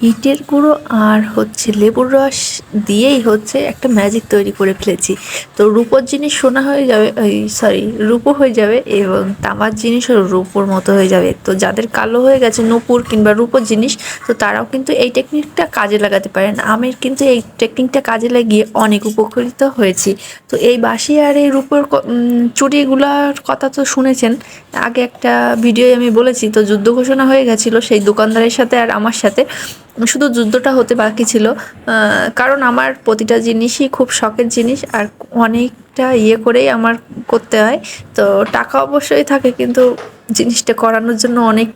ইটের গুঁড়ো আর হচ্ছে লেবুর রস দিয়েই হচ্ছে একটা ম্যাজিক তৈরি করে ফেলেছি। তো রূপোর জিনিস সোনা হয়ে যাবে সরি রূপো হয়ে যাবে এবং তামার জিনিসও রূপোর মতো হয়ে যাবে। তো যাদের কালো হয়ে গেছে নূপুর কিংবা রূপোর জিনিস তো তারাও কিন্তু এই টেকনিকটা কাজে লাগাতে পারেন। আমি কিন্তু এই টেকনিকটা কাজে লাগিয়ে অনেক উপকৃত হয়েছি। তো এই বাঁশি আর এই রূপোর উম, কথা তো শুনেছেন। আগে একটা ভিডিওয়ে আমি বলেছি তো যুদ্ধ ঘোষণা হয়ে গেছিল সেই দোকানদারের সাথে আর আমার সাথে। শুধু যুদ্ধটা হতে বাকি ছিল। কারণ আমার প্রতিটা জিনিসই খুব শখের জিনিস আর অনেকটা ইয়ে করেই আমার করতে হয়। তো টাকা অবশ্যই থাকে কিন্তু জিনিসটা করানোর জন্য অনেক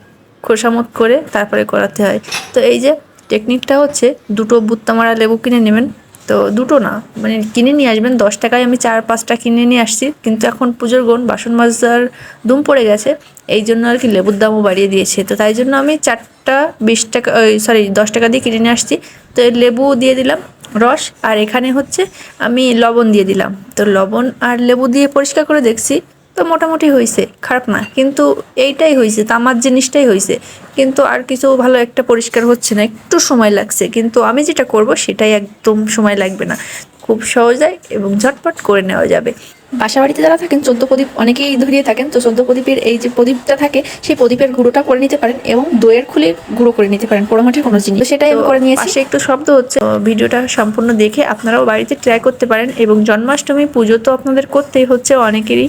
খোসামত করে তারপরে করাতে হয়। তো এই যে টেকনিকটা হচ্ছে, দুটো বুত্তামারা লেবু কিনে নেবেন। তো দুটো না। মানে কিনে নিয়ে আসবেন, দশ টাকায় আমি চার, পাঁচটা কিনে নিয়ে আসছি। কিন্তু এখন পুজোর গোন বাসন মাজার দুম পড়ে গেছে। এই জন্য আর কি লেবুর দামও বাড়িয়ে দিয়েছে। তো তাই জন্য আমি চারটা, বিশ টাকা, ওই সরি দশ টাকা দিয়ে কিনে নিয়ে আসছি। তো লেবু দিয়ে দিলাম রস। আর এখানে হচ্ছে আমি লবণ দিয়ে দিলাম। তো লবণ আর লেবু দিয়ে পরিষ্কার করে দেখছি। তো মোটামুটি হয়েছে খারাপ না। কিন্তু এইটাই হয়েছে তামার জিনিসটাই হয়েছে কিন্তু আর কিছু ভালো একটা পরিষ্কার হচ্ছে না, একটু সময় লাগছে। কিন্তু আমি যেটা করব সেটাই একদম সময় লাগবে না। খুব সহজায় এবং ঝটপট করে নেওয়া যাবে। বাসা বাড়িতে যারা থাকেন চোদ্দ প্রদীপ অনেকেই ধরিয়ে থাকেন। তো চোদ্দ প্রদীপের এই যে প্রদীপটা থাকে সেই প্রদীপের গুঁড়োটা করে নিতে পারেন এবং দইয়ের খুলে গুঁড়ো করে নিতে পারেন পোড়ামাটির কোনো জিনিস। তো সেটাই করে নিয়েছি। পাশে একটু শব্দ হচ্ছে। ভিডিওটা সম্পূর্ণ দেখে আপনারাও বাড়িতে ট্রাই করতে পারেন এবং জন্মাষ্টমী পুজো তো আপনাদের করতেই হচ্ছে অনেকেরই।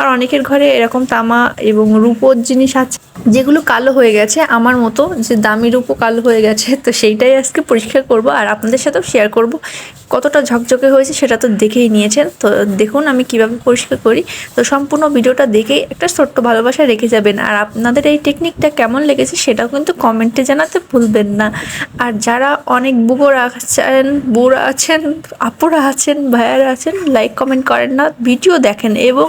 আর অনেকের ঘরে এরকম তামা এবং রূপোর জিনিস আছে। যেগুলো কালো হয়ে গেছে আমার মতো যে দামি রূপো কালো হয়ে গেছে তো সেইটাই আজকে পরিষ্কার করব আর আপনাদের সাথেও শেয়ার করব। কতটা ঝকঝকে হয়েছে সেটা তো দেখেই নিয়েছেন। তো দেখুন আমি কীভাবে পরিষ্কার করি। তো সম্পূর্ণ ভিডিওটা দেখেই একটা ছোট্ট ভালোবাসা রেখে যাবেন। আর আপনাদের এই টেকনিকটা কেমন লেগেছে সেটাও কিন্তু কমেন্টে জানাতে ভুলবেন না। আর যারা অনেক বুড়োরা আছেন, বুড়া আছেন, আপুরা আছেন, ভাইয়ারা আছেন লাইক কমেন্ট করেন না। ভিডিও দেখেন এবং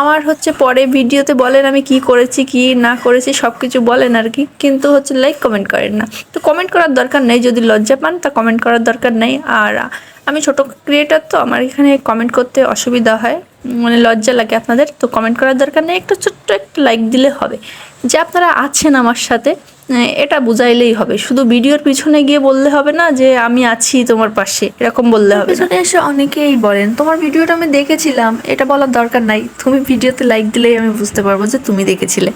আমার হচ্ছে পরে ভিডিওতে বলেন আমি কি করেছি, কি না করেছি সব কিছু বলেন আর কি। কিন্তু হচ্ছে লাইক কমেন্ট করেন না। তো কমেন্ট করার দরকার নেই। যদি লজ্জা পান তা কমেন্ট করার দরকার নেই। আর আমি ছোট ক্রিয়েটার তো আমার এখানে কমেন্ট করতে অসুবিধা হয়। মানে লজ্জা লাগে আপনাদের তো কমেন্ট করার দরকার নেই একটু ছোট্ট একটা লাইক দিলে হবে। যে আপনারা আছেন আমার সাথে এটা বুঝাইলেই হবে। শুধু ভিডিওর পিছনে গিয়ে বললে হবে না যে আমি আছি তোমার পাশে এরকম বললে হবে পিছনে এসে অনেকেই বলেন তোমার ভিডিওটা আমি দেখেছিলাম এটা বলার দরকার নাই তুমি ভিডিওতে লাইক দিলেই আমি বুঝতে পারব যে তুমি দেখেছিলে।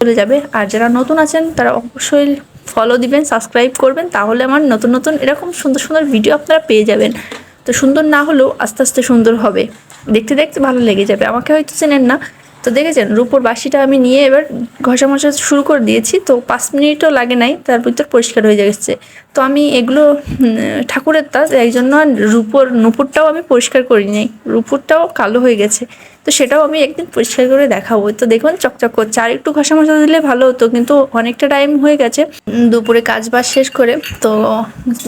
চলে যাবে আর যারা নতুন আছেন তারা অবশ্যই ফলো দিবেন সাবস্ক্রাইব করবেন, তাহলে আমার নতুন নতুন এরকম সুন্দর সুন্দর ভিডিও আপনারা পেয়ে যাবেন। তো সুন্দর না হলেও আস্তে আস্তে সুন্দর হবে। দেখতে দেখতে ভালো লেগে যাবে। আমাকে হয়তো চেনেন না। তো দেখেছেন, রূপোর বাসিটা আমি নিয়ে এবার ঘষা মশা শুরু করে দিয়েছি, তো পাঁচ মিনিটও লাগে নাই, তার ভিতর পরিষ্কার হয়ে যাচ্ছে তো আমি এগুলো ঠাকুরের তাজ, এই জন্য রূপোর নুপুরটাও আমি পরিষ্কার করি নাই, রূপুরটাও কালো হয়ে গেছে। তো সেটাও আমি একদিন পরিষ্কার করে দেখাবো। তো দেখুন, চকচক করছে। আর একটু ঘষা মশা দিলে ভালো হতো, কিন্তু অনেকটা টাইম হয়ে গেছে দুপুরে কাজ বাজ শেষ করে। তো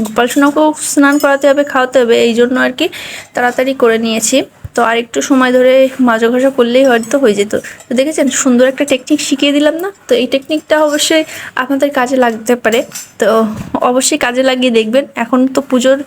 গোপাল সোনাকেও স্নান করাতে হবে, খাওয়াতে হবে, এই জন্য আর কি তাড়াতাড়ি করে নিয়েছি। তো আর একটু সময় ধরে মাজা ঘষা করলেই হয়তো হয়ে যেত। তো দেখেছেন? সুন্দর একটা টেকনিক শিখিয়ে দিলাম না? তো এই টেকনিকটা অবশ্যই আপনাদের কাজে লাগতে পারে। তো অবশ্যই কাজে লাগিয়ে দেখবেন। এখন তো পুজোর